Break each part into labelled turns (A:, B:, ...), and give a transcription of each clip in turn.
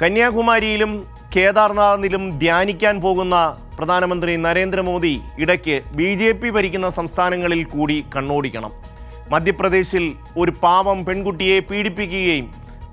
A: കന്യാകുമാരിയിലും കേദാർനാഥിലും ധ്യാനിക്കാൻ പോകുന്ന പ്രധാനമന്ത്രി നരേന്ദ്രമോദി ഇടയ്ക്ക് ബി ജെ പി ഭരിക്കുന്ന സംസ്ഥാനങ്ങളിൽ കൂടി കണ്ണോടിക്കണം. മധ്യപ്രദേശിൽ ഒരു പാവം പെൺകുട്ടിയെ പീഡിപ്പിക്കുകയും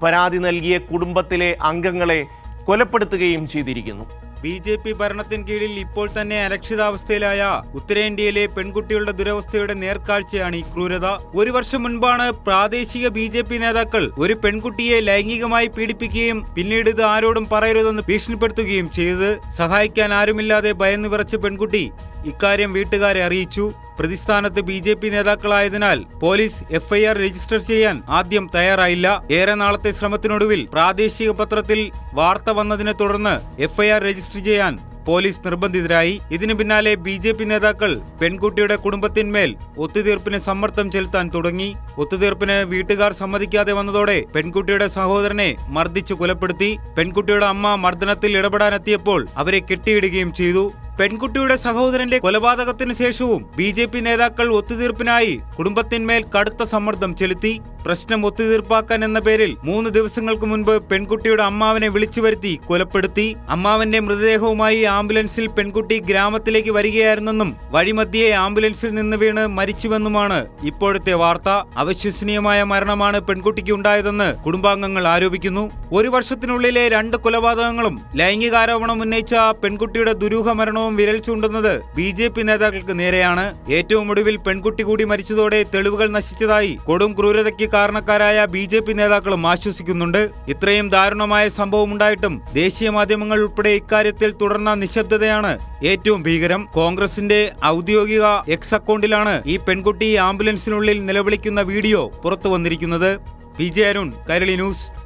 A: പരാതി നൽകിയ കുടുംബത്തിലെ അംഗങ്ങളെ കൊലപ്പെടുത്തുകയും ചെയ്തിരിക്കുന്നു.
B: ബി ജെ പി ഭരണത്തിന് കീഴിൽ ഇപ്പോൾ തന്നെ അരക്ഷിതാവസ്ഥയിലായ ഉത്തരേന്ത്യയിലെ പെൺകുട്ടികളുടെ ദുരവസ്ഥയുടെ നേർക്കാഴ്ചയാണ് ഈ ക്രൂരത. ഒരു വർഷം മുൻപാണ് പ്രാദേശിക ബി നേതാക്കൾ ഒരു പെൺകുട്ടിയെ ലൈംഗികമായി പീഡിപ്പിക്കുകയും പിന്നീട് ഇത് ആരോടും പറയരുതെന്ന് ഭീഷണിപ്പെടുത്തുകയും ചെയ്തത്. സഹായിക്കാൻ ആരുമില്ലാതെ ഭയന്നു വിറച്ച പെൺകുട്ടി ഇക്കാര്യം വീട്ടുകാരെ അറിയിച്ചു. പ്രതിസ്ഥാനത്ത് ബി ജെ പി നേതാക്കളായതിനാൽ പോലീസ് എഫ്ഐആർ രജിസ്റ്റർ ചെയ്യാൻ ആദ്യം തയ്യാറായില്ല. ഏറെ നാളത്തെ ശ്രമത്തിനൊടുവിൽ പ്രാദേശിക പത്രത്തിൽ വാർത്ത വന്നതിനെ തുടർന്ന് എഫ്ഐആർ രജിസ്റ്റർ ചെയ്യാൻ പോലീസ് നിർബന്ധിതരായി. ഇതിനു പിന്നാലെ ബി ജെ പി നേതാക്കൾ പെൺകുട്ടിയുടെ കുടുംബത്തിന്മേൽ ഒത്തുതീർപ്പിന് സമ്മർദ്ദം ചെലുത്താൻ തുടങ്ങി. ഒത്തുതീർപ്പിന് വീട്ടുകാർ സമ്മതിക്കാതെ വന്നതോടെ പെൺകുട്ടിയുടെ സഹോദരനെ മർദ്ദിച്ചു കൊലപ്പെടുത്തി. പെൺകുട്ടിയുടെ അമ്മ മർദ്ദനത്തിൽ ഇടപെടാനെത്തിയപ്പോൾ അവരെ കെട്ടിയിടുകയും ചെയ്തു. പെൺകുട്ടിയുടെ സഹോദരന്റെ കൊലപാതകത്തിന് ശേഷവും ബി ജെ പി നേതാക്കൾ ഒത്തുതീർപ്പിനായി കുടുംബത്തിന്മേൽ കടുത്ത സമ്മർദ്ദം ചെലുത്തി. പ്രശ്നം ഒത്തുതീർപ്പാക്കാൻ എന്ന പേരിൽ മൂന്ന് ദിവസങ്ങൾക്ക് മുൻപ് പെൺകുട്ടിയുടെ അമ്മാവനെ വിളിച്ചു വരുത്തി കൊലപ്പെടുത്തി. അമ്മാവന്റെ മൃതദേഹവുമായി ആംബുലൻസിൽ പെൺകുട്ടി ഗ്രാമത്തിലേക്ക് വരികയായിരുന്നെന്നും വഴിമധ്യേ ആംബുലൻസിൽ നിന്ന് വീണ് മരിച്ചുവെന്നുമാണ് ഇപ്പോഴത്തെ വാർത്ത. അവിശ്വസനീയമായ മരണമാണ് പെൺകുട്ടിക്ക് ഉണ്ടായതെന്ന് കുടുംബാംഗങ്ങൾ ആരോപിക്കുന്നു. ഒരു വർഷത്തിനുള്ളിലെ രണ്ട് കൊലപാതകങ്ങളും ലൈംഗികാരോപണം ഉന്നയിച്ച പെൺകുട്ടിയുടെ ദുരൂഹ മരണവും വിരൽ ചൂണ്ടുന്നത് ബി ജെ പി നേതാക്കൾക്ക് നേരെയാണ്. ഏറ്റവും ഒടുവിൽ പെൺകുട്ടി കൂടി മരിച്ചതോടെ തെളിവുകൾ നശിച്ചതായി കൊടും ക്രൂരതയ്ക്ക് കാരണക്കാരായ ബി ജെ പി നേതാക്കളും ആശ്വസിക്കുന്നുണ്ട്. ഇത്രയും ദാരുണമായ സംഭവം ഉണ്ടായിട്ടും ദേശീയ മാധ്യമങ്ങൾ ഉൾപ്പെടെ ഇക്കാര്യത്തിൽ തുടർന്ന നിശബ്ദതയാണ് ഏറ്റവും ഭീകരം. കോൺഗ്രസിന്റെ ഔദ്യോഗിക എക്സ് അക്കൗണ്ടിലാണ് ഈ പെൺകുട്ടി ആംബുലൻസിനുള്ളിൽ നിലവിളിക്കുന്ന വീഡിയോ പുറത്തു വന്നിരിക്കുന്നത് ജെ അരുൺ കരളി ന്യൂസ്.